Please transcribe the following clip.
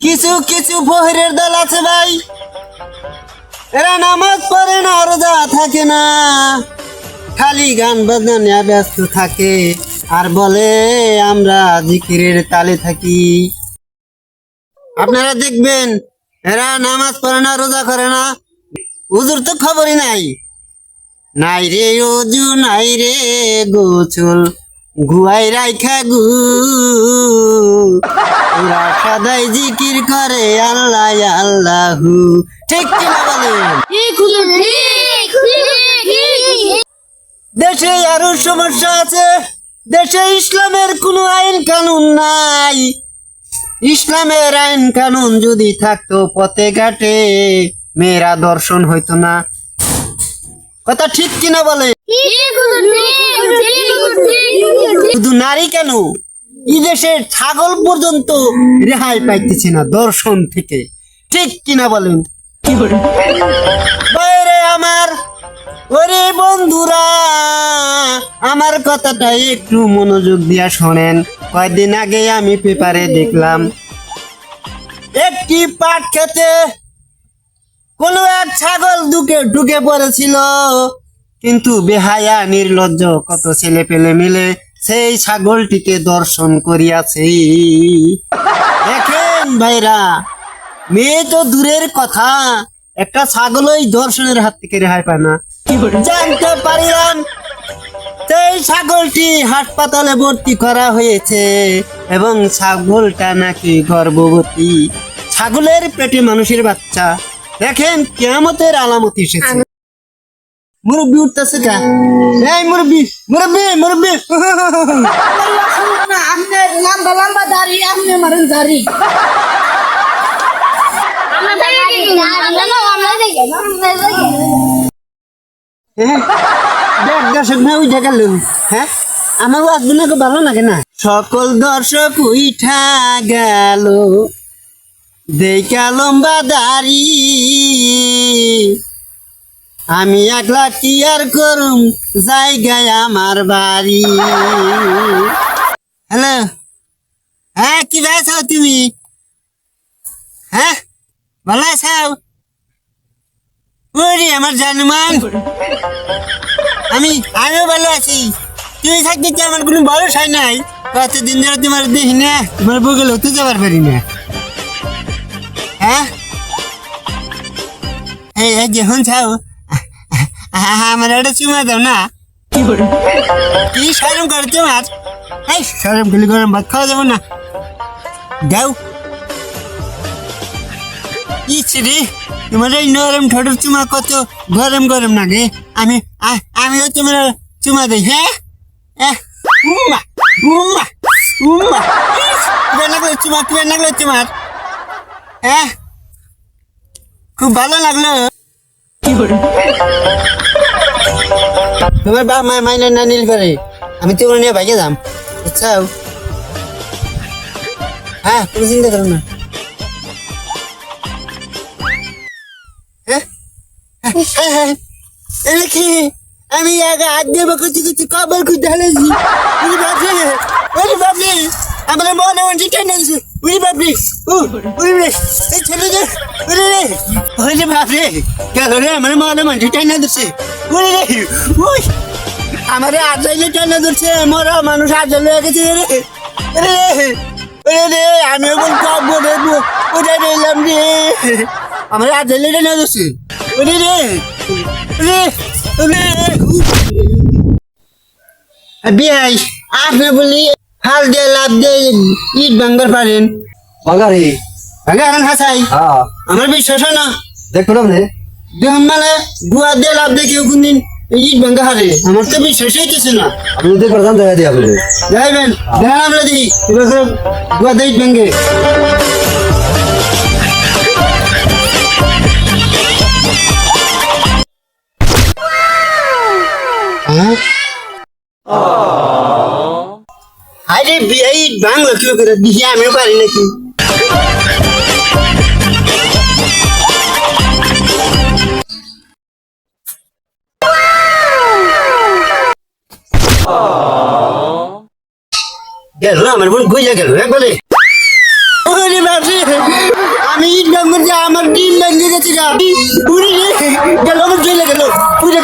কিছু কিছু বহিরের দল আছে ভাই। এরা নামাজ পড়ে না, রোজা থাকে না। খালি গান বাজনা নিয়ে ব্যস্ত থাকে। আর বলে, আমরা জিকিরের তালে থাকি। আপনারা দেখবেন, এরা নামাজ পড়ে না, রোজা করে না। হুজুর তো খবরই নাই। নাই রে, অজু, নাই রে, গোছল। গুয়াই রাইখা গু। ওরা সদাই জিকির করে, আল্লাহ, আল্লাহু। ঠিক কিনা বলেন? দেশে আরও সমস্যা আছে। দেশে ইসলামের কোনো আইন কানুন নাই। ইসলামের আইন কানুন যদি থাকতো পথে ঘাটে, মেয়েরা দর্শন হইতো না। কথা ঠিক কিনা বলে শুধু নারী কেন? এই দেশের ছাগল পর্যন্ত রেহাই পাইতেছে না দর্শন থেকে। ঠিক কিনা বলেন? বাইরে আমার ওরে বন্ধুরা আমার কথাটা একটু মনোযোগ দিয়া শোনেন। কয়েকদিন আগে আমি পেপারে দেখলাম একটি পাট খেতে কোনো এক ছাগল ঢুকে ঢুকে পড়েছিল। কিন্তু বেহায়া, নির্লজ্জ কত ছেলে পেলে মিলে সেই ছাগলটিকে দর্শন করিয়াছে। দেখেন ভাইরা, মেয়ে তো দূরের কথা, একটা ছাগল ওই দর্শনের হাত থেকে রেহাই পায় না। জানতে পারিলাম, সেই ছাগলটি হাসপাতালে ভর্তি করা হয়েছে এবং ছাগলটা নাকি গর্ভবতী। ছাগলের পেটে মানুষের বাচ্চা। দেখেন কেমতের আলামত এসেছে। মুরব্বি উঠতেছে কা এই মুরব্বি মুরব্বি মুরব্বি। আপনার লম্বা লম্বা দাড়ি আপনি মারেন দাড়ি। হ্যাঁ? দেখ দর্শক না উঠে গেল। হ্যাঁ? আমার ভালো লাগে না? সকল দর্শক উঠা গেল। দেখা লম্বা দাড়ি। আমি একলা কি আর করুম? জায়গায় আমার বাড়ি। হ্যালো? হ্যাঁ কি ভাইছ তুমি? হ্যাঁ ভালো আছো? ওরে, আমার জানুমান আমি আমিও ভালো আছি। তুই থাকতে কি আমার কোনো বয়স হয় নাই? কতদিন ধরে তোমার দেখি না, তোমার বগল হতে যাবার পারি না। হ্যাঁ? এই এই যখন চাও আমার একটা চুমা দাও না। কি সরম করে তোমার? এই সরম গুলি গরম ভাত খাওয়া যাব না। দাও। ইচ্ছে রে তোমার এই নরম ঠোঁটের চুমা কত গরম গরম লাগে। আমি আমিও তোমার চুমা দিই হ্যাঁ? উম্মা, উম্মা, উম্মা। কেমন লাগল চুমা লাগল তোমার? হ্যাঁ খুব ভালো লাগল। তোমার বাপ মায়ের মাইনে না নিল পারে আমি তো নিয়ে ভাইকে যাম। আচ্ছা হ্যাঁ কোনো চিন্তা করো না। হ্যাঁ? হ্যাঁ, হ্যাঁ। আমি আগে হাত দিয়ে কিছু কিছু উনি বাপরে উনি বাপরে আমার মনে মনে টেনে দিছে উনি বাপরে উনি রে এই ছেলে যে উনি রে। ওরে বাপরে গেল রে আমার মনে মনে টেনে উনি রে উই আমার আজাইলে টেনে দিচ্ছে মরা মানুষ আজাইলে গেছে রে। রে রে রে আমি এখন কবরে উঠে নিলাম রে। আমার আজাইলে টেনে দিচ্ছে ওরে রে রে রে বিয়াই আপনি বলি হাল দিয়ে লাভ দিয়ে ইট ভাঙবার পারেন। বাঙালি ভাঙারেন হাসাই। হ্যাঁ। আমার বিশ্বাস হয় না। দেখুন আপনি। দেখুন মানে গুয়া দিয়ে লাভ দিয়ে কেউ কোনদিন এই ইট ভাঙা হারে। আমার তো বিশ্বাস হইতেছে না। আপনি যদি প্রধান দেখা দিই আপনি। যাইবেন দেখেন আমরা দিই এবার গুয়া দিয়ে ইট ভাঙে হ্যাঁ আরে বিয়ে ইট ভাঙলো কেউ করে? দিহি আমিও পারি নাকি? গেল আমার বোন গুইয়া গেল হ্যাঁ, একবারে আমি ইনকাম আমার ডিম লাগিয়ে গেছি গা। পুরে গেল, আমার জেলে গেল পুরে